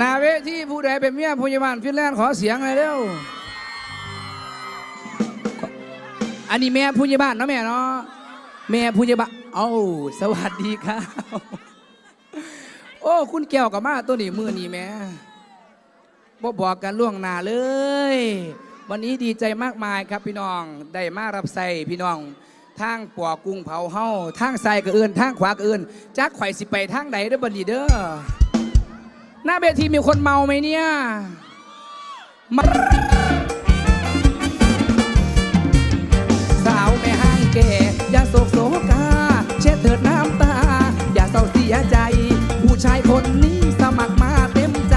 นาเวที่ผู้ใดเป็นเมียพยาบาลฟินแลนด์ขอเสียงหน่อยเร็ว อันนี้แม่ผู้ใหญ่บ้านเนาะแม่เนาะ แม่ผู้ใหญ่บ้านเอ้าสวัสดีครับ โอ้ คุณแก้วกับมาตัวนี้มือนี่แม่บ่บอกกันล่วงหน้าเลย วันนี้ดีใจมากมายครับพี่น้อง ได้มารับใส่พี่น้องทางปัวกุ้งเผาเฮาทางใส่ก็เอื่นทางขวาก็เอื่นจักไข่สิไปทางใดเด้อบัดนี้เด้อ หน้าเวทีมีคนเมาไหมเนี่ยมาสาวแม่ห้างแก่อย่าโศกโศกาเช็ดเถิดน้ำตา อย่าเศร้าเสียใจ ผู้ชายคนนี้สมัครมาเต็มใจ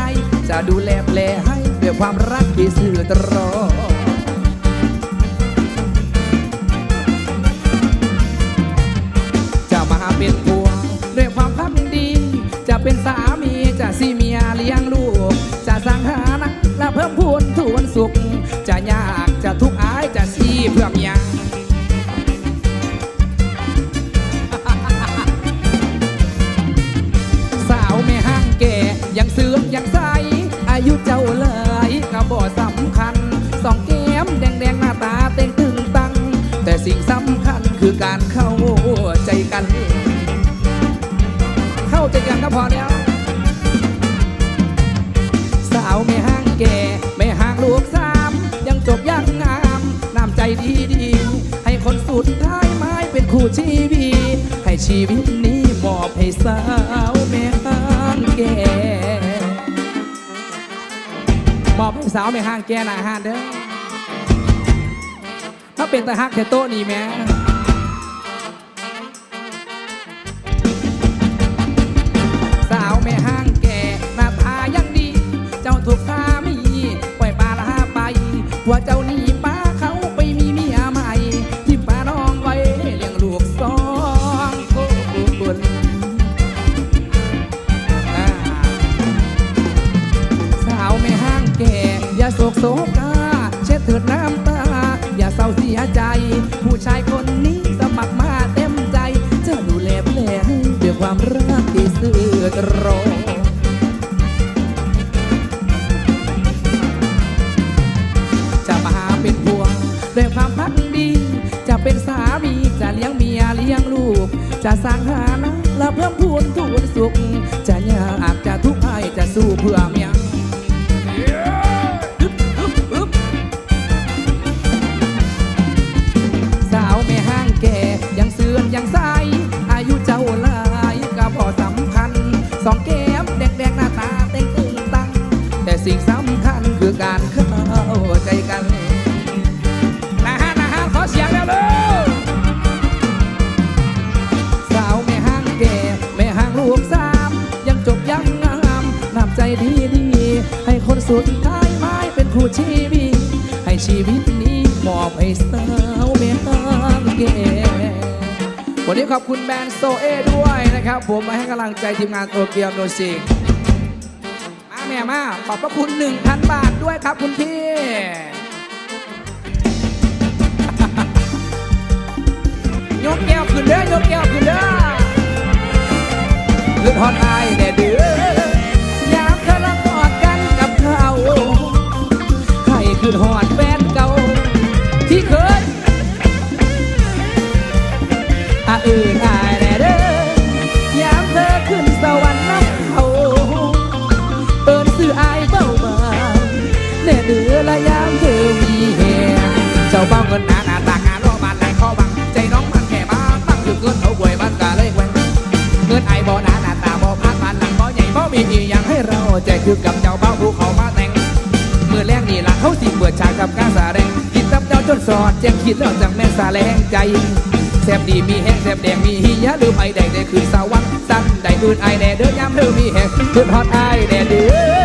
จะดูแลแปลให้ด้วยความรักที่สื่อตรง มีเมียเลี้ยงลูก จะสร้างฐานะและเพิ่มพูนทวนสุข จะยากจะทุกข์อายจะซีเพื่อเมียสาวแม่ห้างแก่ยังเสื่อมยังใสอายุเจ้าเลยก็บ่สำคัญสองแก้มแดงๆหน้าตาเต้งตึงตัง แต่สิ่งสำคัญคือการเข้าใจกัน เข้าใจกันก็พอแล้วาวไม่ห้างแก่ไม่ห่างลูกสาม ยังจบยังงามน้ำใจดีดี ให้คนสุดท้ายไม้เป็นคู่ชีวิตให้ชีวิตนี้มอบให้สาวไม่ห้างแก่มอบให้สาวไม่ห้างแก่หนาหานเด้อถ้าเป็นตาฮักแต่โต๊ะนี่แม่ ว่าเจ้านีป้าเขาไปมีเมียใหม่ที่ป้าน้องไว้เลี้ยงลูกสองคนสาวแม่ห้างแก่อย่าโศกโศกาเช็ดเถิดน้ำตา อย่าเศร้าเสียใจ ผู้ชายคนนี้สมัครมาเต็มใจ จะดูแลแผลด้วยความรักที่ซื่อตรง จะสร้างฐานะและเพิ่มพูนทุนสุข จะยากจะทุกข์ให้จะสู้เพื่อเมีย สุดท้ายไม้เป็นคู่ชีวิต ให้ชีวิตนี้มอบให้สาวไม่ห่างแก่วันนี้ขอบคุณแบรนด์โซเอด้วยนะครับ ผมมาให้กำลังใจทีมงานโตเกียวโนซิกมาแม่มาขอบพระคุณ 1,000 บาทด้วยครับคุณพี่ยกแก้วขึ้นเด้อยกแก้วขึ้นเด้อขึ้นฮอตไอายแน่เด้ ให้ขึ้นฮอดแฟนเก่า ที่เคยอาอื่นอายแน่เด้อยามเธอขึ้นสวรรค์น้ำเขาเปิดสื่ออายเบ้าบางแน่เดือละยามเธอมีแหงเจ้าเบ้าเงินหนาหนาตางานรอบานไหลข้อบัง ใจน้องมันแค่มาตั้งอยู่เกินเอาหวยมันกะเลยแหวงเงินไอบ่หนาหนาตาบ่พานบานหลังบ่ใหญ่บ่มีอีหยังให้เราแจคือกับเจ้าเบ้าผู้เขา เขาสิเปิดฉากกับกาสาแสดงกินตับเจ้าจนสอดแจ้งคิดแล้วจังแม่สาแรงใจแซบดีมีแห้งแซบแดงมีหิยะหรือไอแดงได้คือสวรรค์สั้นได้อื่นไอแดเด้อยามเธอมีแห้งคืนฮอตไอแดเดือ